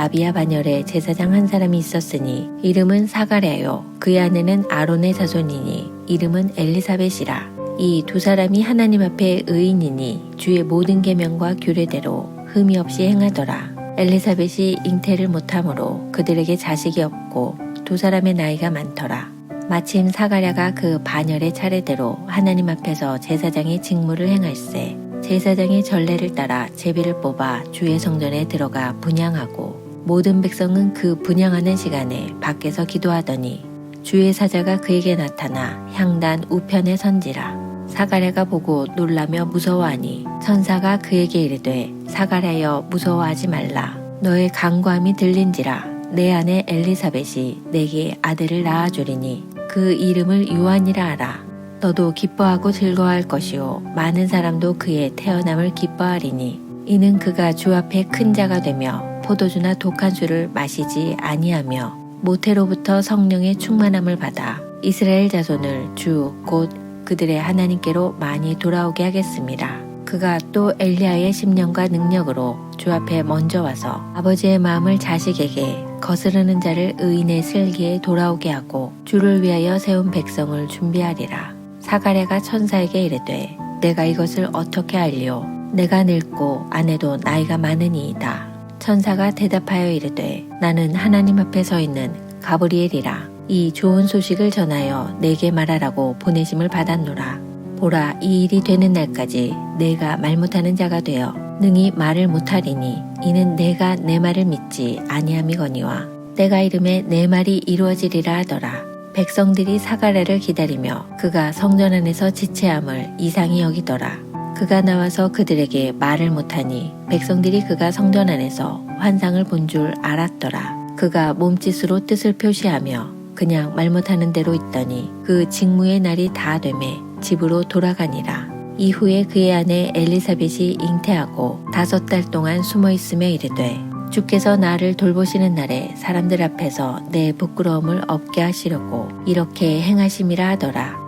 아비야 반열에 제사장 한 사람이 있었으니 이름은 사가랴요. 그의 아내는 아론의 자손이니 이름은 엘리사벳이라. 이 두 사람이 하나님 앞에 의인이니 주의 모든 계명과 규례대로 흠이 없이 행하더라. 엘리사벳이 잉태를 못하므로 그들에게 자식이 없고 두 사람의 나이가 많더라. 마침 사가랴가 그 반열의 차례대로 하나님 앞에서 제사장의 직무를 행할세. 제사장의 전례를 따라 제비를 뽑아 주의 성전에 들어가 분양하고 모든 백성은 그 분양하는 시간에 밖에서 기도하더니 주의 사자가 그에게 나타나 향단 우편에 선지라. 사가랴가 보고 놀라며 무서워하니 천사가 그에게 이르되 사가랴여 무서워하지 말라. 너의 간구함이 들린지라. 내 아내 엘리사벳이 내게 아들을 낳아주리니 그 이름을 요한이라 하라. 너도 기뻐하고 즐거워할 것이요. 많은 사람도 그의 태어남을 기뻐하리니 이는 그가 주 앞에 큰 자가 되며 포도주나 독한 술을 마시지 아니하며 모태로부터 성령의 충만함을 받아 이스라엘 자손을 주 곧 그들의 하나님께로 많이 돌아오게 하겠습니다. 그가 또 엘리야의 심령과 능력으로 주 앞에 먼저 와서 아버지의 마음을 자식에게 거스르는 자를 의인의 슬기에 돌아오게 하고 주를 위하여 세운 백성을 준비하리라. 사가랴가 천사에게 이르되 내가 이것을 어떻게 알리오 내가 늙고 아내도 나이가 많으니이다 천사가 대답하여 이르되 나는 하나님 앞에 서 있는 가브리엘이라. 이 좋은 소식을 전하여 내게 말하라고 보내심을 받았노라. 보라 이 일이 되는 날까지 내가 말 못하는 자가 되어 능히 말을 못하리니 이는 내가 내 말을 믿지 아니함이거니와 내가 이름에 내 말이 이루어지리라 하더라. 백성들이 사가랴를 기다리며 그가 성전 안에서 지체함을 이상히 여기더라. 그가 나와서 그들에게 말을 못하니 백성들이 그가 성전 안에서 환상을 본 줄 알았더라. 그가 몸짓으로 뜻을 표시하며 그냥 말 못하는 대로 있더니 그 직무의 날이 다 되매 집으로 돌아가니라. 이후에 그의 아내 엘리사벳이 잉태하고 다섯 달 동안 숨어 있으며 이르되 주께서 나를 돌보시는 날에 사람들 앞에서 내 부끄러움을 없게 하시려고 이렇게 행하심이라 하더라.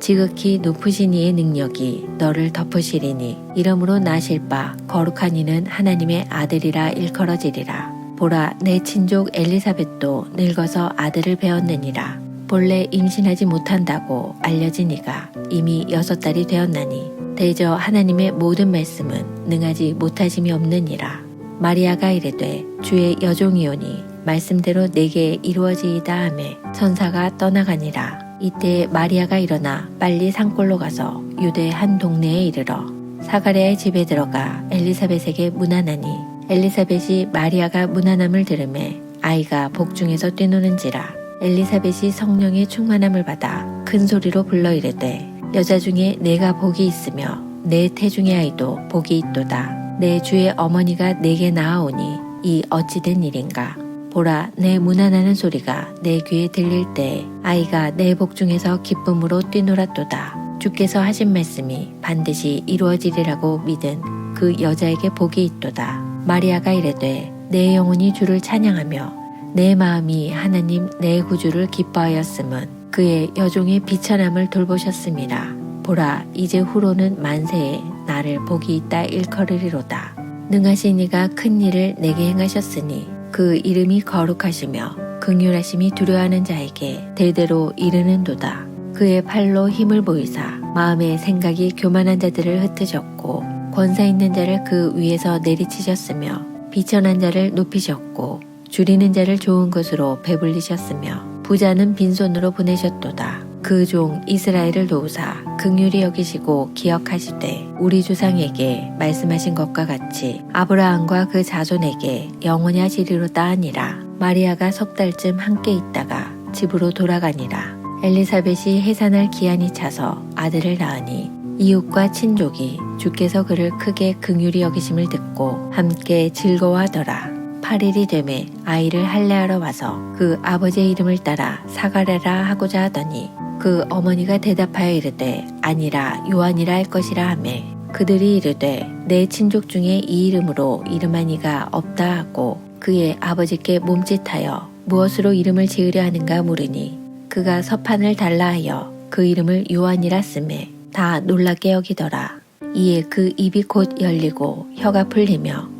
지극히 높으신 이의 능력이 너를 덮으시리니 이러므로 나실 바 거룩한 이는 하나님의 아들이라 일컬어지리라. 보라 내 친족 엘리사벳도 늙어서 아들을 배웠느니라. 본래 임신하지 못한다고 알려진 이가 이미 여섯 달이 되었나니 대저 하나님의 모든 말씀은 능하지 못하심이 없느니라. 마리아가 이르되 주의 여종이오니 말씀대로 내게 이루어지이다 하매 천사가 떠나가니라. 이때 마리아가 일어나 빨리 산골로 가서 유대 한 동네에 이르러 사가랴의 집에 들어가 엘리사벳에게 문안하니 엘리사벳이 마리아가 무난함을 들음에 아이가 복중에서 뛰노는지라 엘리사벳이 성령의 충만함을 받아 큰 소리로 불러 이르되 여자 중에 내가 복이 있으며 내 태중의 아이도 복이 있도다. 내 주의 어머니가 내게 나아오니 이 어찌된 일인가 보라 내 무난하는 소리가 내 귀에 들릴 때 아이가 내 복중에서 기쁨으로 뛰놀았도다 주께서 하신 말씀이 반드시 이루어지리라고 믿은 그 여자에게 복이 있도다 마리아가 이르되 내 영혼이 주를 찬양하며 내 마음이 하나님 내 구주를 기뻐하였음은 그의 여종의 비천함을 돌보셨습니다. 보라 이제 후로는 만세에 나를 복이 있다 일컬으리로다. 능하신 이가 큰 일을 내게 행하셨으니 그 이름이 거룩하시며 극률하심이 두려워하는 자에게 대대로 이르는도다. 그의 팔로 힘을 보이사 마음의 생각이 교만한 자들을 흩으셨고 권세 있는 자를 그 위에서 내리치셨으며 비천한 자를 높이셨고 줄이는 자를 좋은 것으로 배불리셨으며 부자는 빈손으로 보내셨도다. 그 종 이스라엘을 도우사 극률이 여기시고 기억하시되 우리 조상에게 말씀하신 것과 같이 아브라함과 그 자손에게 영원히 하시리로다 하니라. 마리아가 석 달쯤 함께 있다가 집으로 돌아가니라. 엘리사벳이 해산할 기한이 차서 아들을 낳으니 이웃과 친족이 주께서 그를 크게 긍휼히 여기심을 듣고 함께 즐거워하더라. 8일이 되매 아이를 할례하러 와서 그 아버지의 이름을 따라 사가랴라 하고자 하더니 그 어머니가 대답하여 이르되 아니라 요한이라 할 것이라 하매 그들이 이르되 내 친족 중에 이 이름으로 이름한 이가 없다 하고 그의 아버지께 몸짓하여 무엇으로 이름을 지으려 하는가 물으니 그가 서판을 달라 하여 그 이름을 요한이라 쓰매 다 놀랍게 여기더라. 이에 그 입이 곧 열리고 혀가 풀리며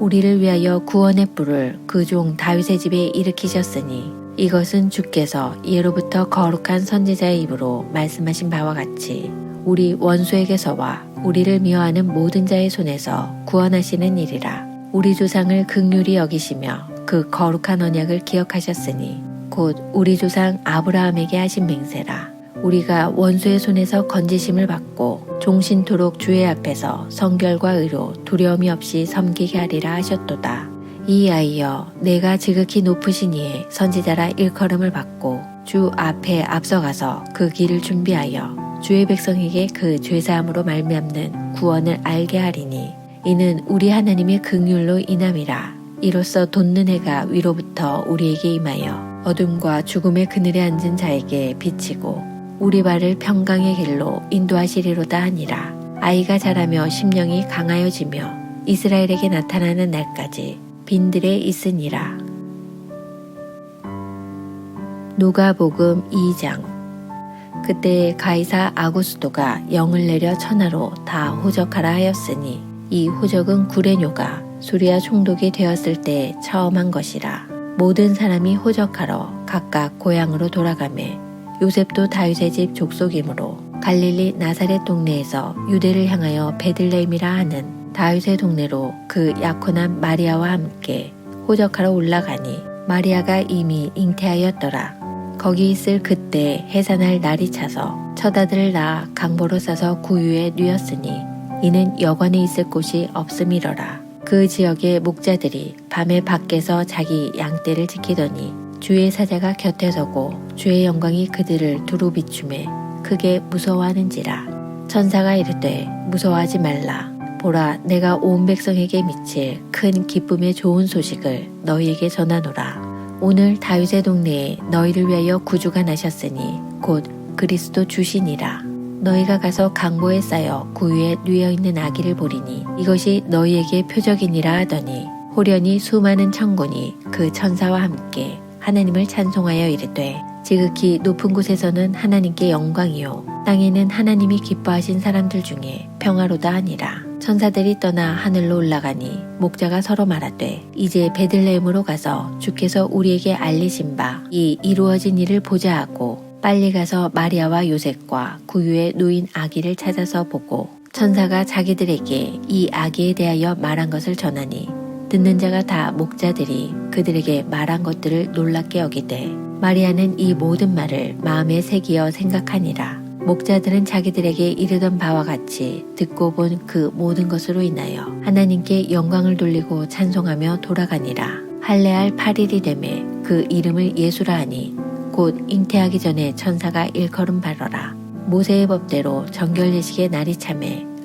우리를 위하여 구원의 뿔을 그 종 다윗의 집에 일으키셨으니 이것은 주께서 예로부터 거룩한 선지자의 입으로 말씀하신 바와 같이 우리 원수에게서와 우리를 미워하는 모든 자의 손에서 구원하시는 일이라. 우리 조상을 극률히 여기시며 그 거룩한 언약을 기억하셨으니 곧 우리 조상 아브라함에게 하신 맹세라. 우리가 원수의 손에서 건지심을 받고 종신토록 주의 앞에서 성결과 의로 두려움이 없이 섬기게 하리라 하셨도다. 이 아이여 내가 지극히 높으신 이의 선지자라 일컬음을 받고 주 앞에 앞서가서 그 길을 준비하여 주의 백성에게 그 죄사함으로 말미암는 구원을 알게 하리니 이는 우리 하나님의 긍휼로 인함이라 이로써 돋는 해가 위로부터 우리에게 임하여 어둠과 죽음의 그늘에 앉은 자에게 비치고 우리 발을 평강의 길로 인도하시리로다 하니라. 아이가 자라며 심령이 강하여지며 이스라엘에게 나타나는 날까지 빈들에 있으니라. 누가복음 2장 그때 가이사 아구스도가 영을 내려 천하로 다 호적하라 하였으니 이 호적은 구레뇨가 수리아 총독이 되었을 때 처음 한 것이라 모든 사람이 호적하러 각각 고향으로 돌아가매 요셉도 다윗의 집 족속이므로 갈릴리 나사렛 동네에서 유대를 향하여 베들레헴이라 하는 다윗의 동네로 그 약혼한 마리아와 함께 호적하러 올라가니 마리아가 이미 잉태하였더라. 거기 있을 그때 해산할 날이 차서 처다들을 낳아 강보로 싸서 구유에 누였으니 이는 여관에 있을 곳이 없음이러라. 그 지역의 목자들이 밤에 밖에서 자기 양떼를 지키더니 주의 사자가 곁에 서고 주의 영광이 그들을 두루 비춤에 크게 무서워하는지라. 천사가 이르되 무서워하지 말라. 보라 내가 온 백성에게 미칠 큰 기쁨의 좋은 소식을 너희에게 전하노라. 오늘 다윗의 동네에 너희를 위하여 구주가 나셨으니 곧 그리스도 주시니라. 너희가 가서 강보에 쌓여 구유에 누여 있는 아기를 보리니 이것이 너희에게 표적이니라 하더니 호련히 수많은 천군이 그 천사와 함께 하나님을 찬송하여 이르되 지극히 높은 곳에서는 하나님께 영광이요. 땅에는 하나님이 기뻐하신 사람들 중에 평화로다 하니라. 천사들이 떠나 하늘로 올라가니 목자가 서로 말하되 이제 베들레헴으로 가서 주께서 우리에게 알리신 바 이 이루어진 일을 보자 하고 빨리 가서 마리아와 요셉과 구유에 누인 아기를 찾아서 보고 천사가 자기들에게 이 아기에 대하여 말한 것을 전하니 듣는 자가 다 목자들이 그들에게 말한 것들을 놀랍게 여기되 마리아는 이 모든 말을 마음에 새기어 생각하니라. 목자들은 자기들에게 이르던 바와 같이 듣고 본 그 모든 것으로 인하여 하나님께 영광을 돌리고 찬송하며 돌아가니라. 할례할 8일이 되매 그 이름을 예수라 하니 곧 잉태하기 전에 천사가 일컬음 바러라. 모세의 법대로 정결 예식의 날이 참에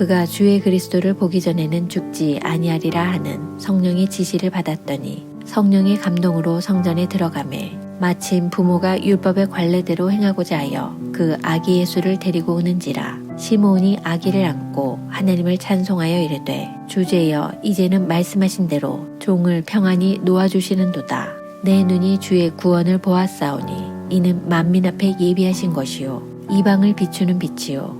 그가 주의 그리스도를 보기 전에는 죽지 아니하리라 하는 성령의 지시를 받았더니 성령의 감동으로 성전에 들어가매 마침 부모가 율법의 관례대로 행하고자 하여 그 아기 예수를 데리고 오는지라 시므온이 아기를 안고 하나님을 찬송하여 이르되 주제여 이제는 말씀하신 대로 종을 평안히 놓아주시는도다. 내 눈이 주의 구원을 보았사오니 이는 만민 앞에 예비하신 것이요. 이방을 비추는 빛이요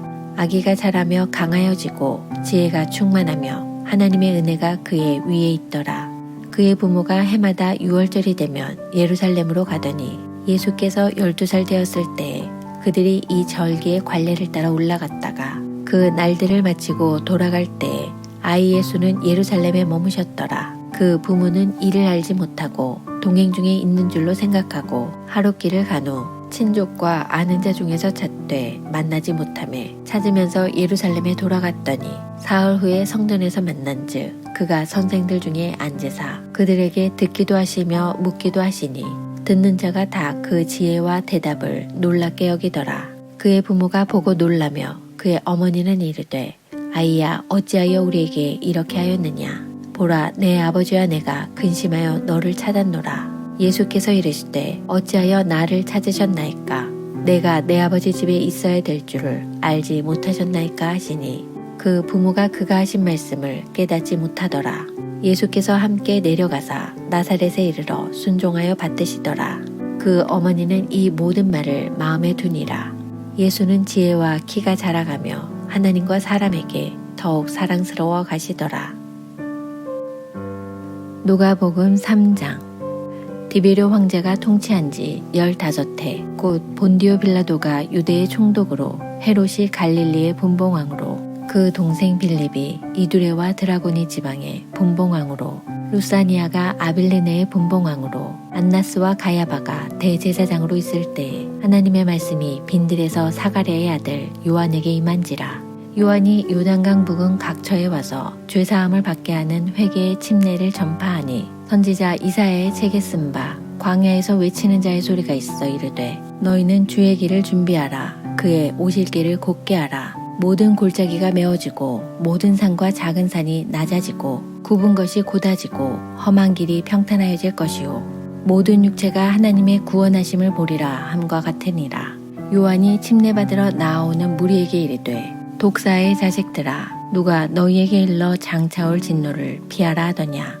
아기가 자라며 강하여지고 지혜가 충만하며 하나님의 은혜가 그의 위에 있더라. 그의 부모가 해마다 6월절이 되면 예루살렘으로 가더니 예수께서 12살 되었을 때 그들이 이 절기의 관례를 따라 올라갔다가 그 날들을 마치고 돌아갈 때 아이 예수는 예루살렘에 머무셨더라. 그 부모는 이를 알지 못하고 동행 중에 있는 줄로 생각하고 하룻길을 간 후 친족과 아는 자 중에서 찾되 만나지 못함에 찾으면서 예루살렘에 돌아갔더니 사흘 후에 성전에서 만난즉 그가 선생들 중에 앉으사 그들에게 듣기도 하시며 묻기도 하시니 듣는 자가 다 그 지혜와 대답을 놀랍게 여기더라. 그의 부모가 보고 놀라며 그의 어머니는 이르되 아이야 어찌하여 우리에게 이렇게 하였느냐 보라 내 아버지와 내가 근심하여 너를 찾았노라 예수께서 이르시되 어찌하여 나를 찾으셨나이까? 내가 내 아버지 집에 있어야 될 줄을 알지 못하셨나이까 하시니 그 부모가 그가 하신 말씀을 깨닫지 못하더라. 예수께서 함께 내려가사 나사렛에 이르러 순종하여 받드시더라. 그 어머니는 이 모든 말을 마음에 두니라. 예수는 지혜와 키가 자라가며 하나님과 사람에게 더욱 사랑스러워 가시더라. 누가복음 3장 디베료 황제가 통치한 지 15해 곧 본디오 빌라도가 유대의 총독으로 헤롯이 갈릴리의 분봉왕으로 그 동생 빌립이 이두레와 드라고니 지방의 분봉왕으로 루사니아가 아빌레네의 분봉왕으로 안나스와 가야바가 대제사장으로 있을 때에 하나님의 말씀이 빈들에서 사가랴의 아들 요한에게 임한지라 요한이 요단강 부근 각처에 와서 죄사함을 받게 하는 회개의 침례를 전파하니 선지자 이사야의 책에 쓴 바 광야에서 외치는 자의 소리가 있어 이르되 너희는 주의 길을 준비하라. 그의 오실 길을 곧게 하라. 모든 골짜기가 메워지고 모든 산과 작은 산이 낮아지고 굽은 것이 곧아지고 험한 길이 평탄하여질 것이요. 모든 육체가 하나님의 구원하심을 보리라 함과 같으니라. 요한이 침례받으러 나오는 무리에게 이르되 독사의 자식들아 누가 너희에게 일러 장차올 진노를 피하라 하더냐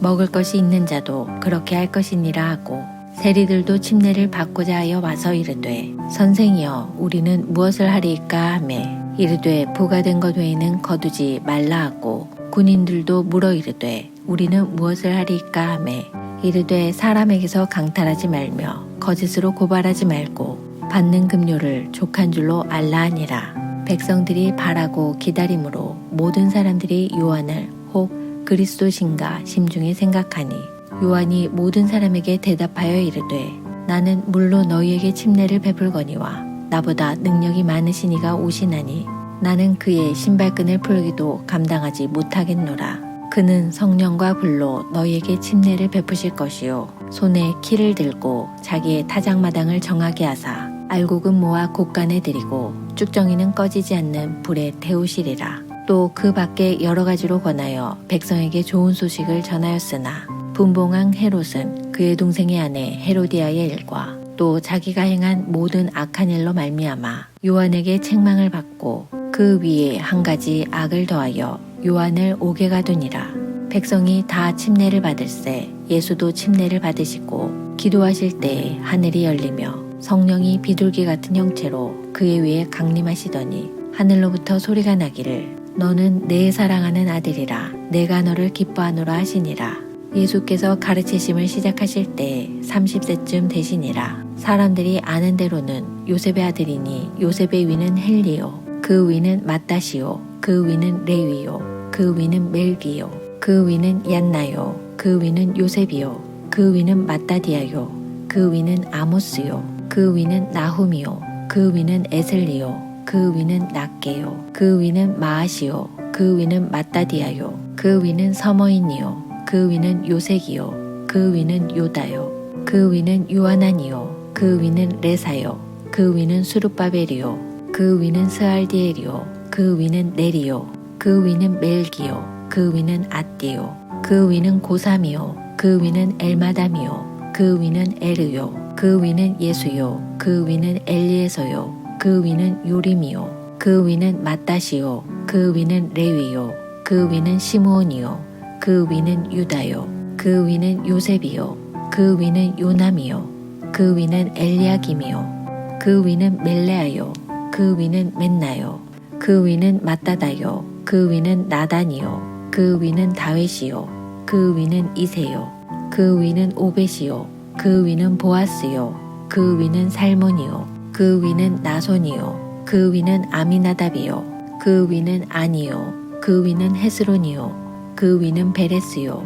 먹을 것이 있는 자도 그렇게 할 것이니라 하고 세리들도 침례를 받고자 하여 와서 이르되 선생이여 우리는 무엇을 하리이까 하매 이르되 부가 된 것 외에는 거두지 말라 하고 군인들도 물어 이르되 우리는 무엇을 하리이까 하매 이르되 사람에게서 강탈하지 말며 거짓으로 고발하지 말고 받는 급료를 족한 줄로 알라 하니라. 백성들이 바라고 기다림으로 모든 사람들이 요한을 혹 그리스도신가 심중에 생각하니 요한이 모든 사람에게 대답하여 이르되 나는 물로 너희에게 침례를 베풀거니와 나보다 능력이 많으시니가 오시나니 나는 그의 신발끈을 풀기도 감당하지 못하겠노라. 그는 성령과 불로 너희에게 침례를 베푸실 것이요 손에 키를 들고 자기의 타작마당을 정하게 하사 알곡은 모아 곳간에 들이고 쭉정이는 꺼지지 않는 불에 태우시리라. 또 그 밖에 여러 가지로 권하여 백성에게 좋은 소식을 전하였으나 분봉왕 헤롯은 그의 동생의 아내 헤로디아의 일과 또 자기가 행한 모든 악한 일로 말미암아 요한에게 책망을 받고 그 위에 한 가지 악을 더하여 요한을 옥에 가두니라. 백성이 다 침례를 받을세 예수도 침례를 받으시고 기도하실 때에 하늘이 열리며 성령이 비둘기 같은 형체로 그의 위에 강림하시더니 하늘로부터 소리가 나기를 너는 내 사랑하는 아들이라 내가 너를 기뻐하노라 하시니라. 예수께서 가르치심을 시작하실 때 30세쯤 되시니라. 사람들이 아는 대로는 요셉의 아들이니 요셉의 위는 헬리요. 그 위는 마따시요. 그 위는 레위요. 그 위는 멜기요. 그 위는 얀나요. 그 위는 요셉이요. 그 위는 마따디아요. 그 위는 아모스요. 그 위는 나훔이요. 그 위는 에슬리요. 그 위는 낫게요. 그 위는 마아시요. 그 위는 마따디아요. 그 위는 서머인이요. 그 위는 요색이요. 그 위는 요다요. 그 위는 요하나니요. 그 위는 레사요. 그 위는 수르바벨이요. 그 위는 스알디엘이요. 그 위는 네리요. 그 위는 멜기요. 그 위는 아띠요. 그 위는 고삼이요. 그 위는 엘마담이요. 그 위는 에르요. 그 위는 예수요. 그 위는 엘리에서요. 그 위는 요림이요. 그 위는 마따시요. 그 위는 레위요. 그 위는 시므온이요. 그 위는 유다요. 그 위는 요셉이요. 그 위는 요남이요. 그 위는 엘리야김이요. 그 위는 멜레아요. 그 위는 맨나요. 그 위는 마따다요. 그 위는 나단이요. 그 위는 다윗이요. 그 위는 이세요. 그 위는 오벳이요. 그 위는 보아스요. 그 위는 살몬이요. 그 위는 나손이요. 그 위는 아미나답이요. 그 위는 아니요. 그 위는 헤스론이요. 그 위는 베레스요.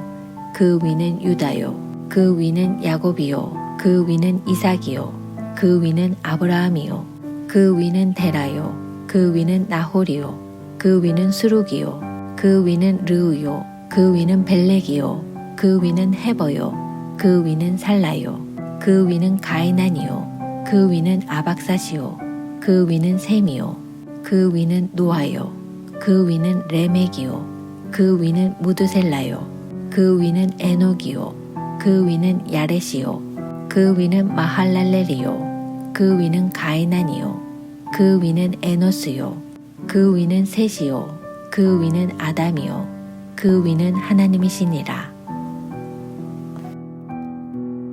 그 위는 유다요. 그 위는 야곱이요. 그 위는 이삭이요. 그 위는 아브라함이요. 그 위는 데라요. 그 위는 나홀이요. 그 위는 수룩이요. 그 위는 르우요. 그 위는 벨렉이요. 그 위는 헤버요. 그 위는 살라요. 그 위는 가이난이요. 그 위는 아박사시요. 그 위는 셈이요. 그 위는 노아요. 그 위는 레멕이요. 그 위는 무드셀라요. 그 위는 에녹이요. 그 위는 야렛이요. 그 위는 마할랄렐이요. 그 위는 가이난이요. 그 위는 에노스요. 그 위는 셋이요. 그 위는 아담이요. 그 위는 하나님이시니라.